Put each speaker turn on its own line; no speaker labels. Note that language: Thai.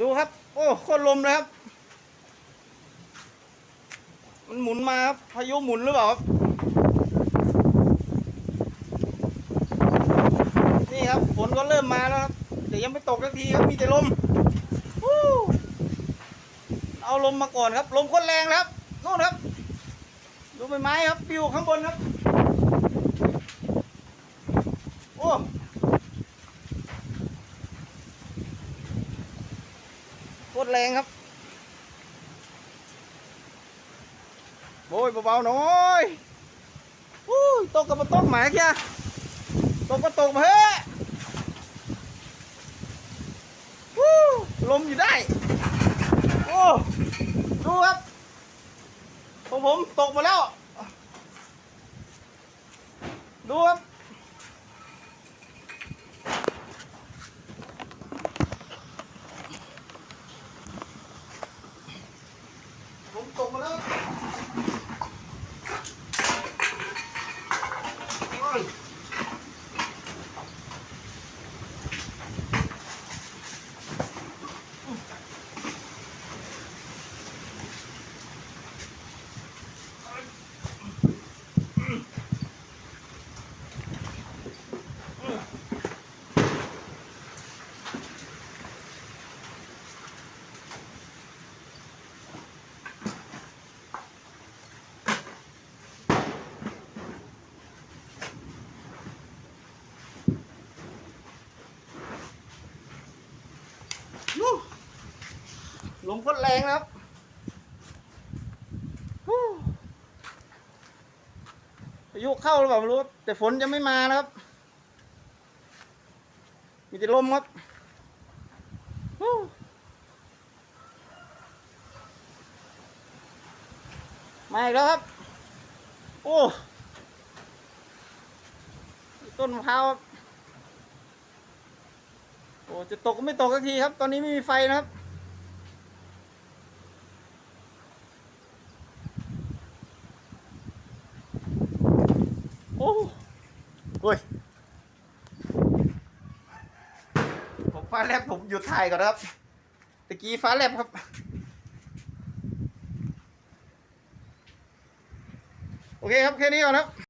ดูครับ โอ้โคตรลมเลยครับ มันหมุนมาครับพายุหมุนหรือเปล่าครับ นี่ครับฝนก็เริ่มมาแล้วครับแต่ยังไม่ตกสักทีครับมีแต่ลมเอาลมมาก่อนครับ ลมโคตรแรงครับนู่นครับดูใบไม้ครับปลิวข้างบนครับ โอ้โค ตรแรงครับโอ้ยเบาๆหน่อยอู้ยตกกับมาตกหมาแค่ตกก็ตกมาเฮ้วู้ลมอยู่ได้ โอ้ดูครับของผมตกมาแล้ว ดูครับ ลมโคตรแรงนะครับพายุเข้าหรือเปล่าไม่รู้ แต่ฝนยังไม่มานะครับ มีแต่ลมครับมาอีกแล้วครับ โอ้ ต้นมะพร้าวครับ โอ้จะตกก็ไม่ตกสักทีครับ ตอนนี้ไม่มีไฟนะครับ โอ้โอ้ยผมฟ้าแลบผมหยุดถ่ายก่อนนะครับตะกี้ฟ้าแลบครับโอเคครับ แค่นี้ก่อนครับ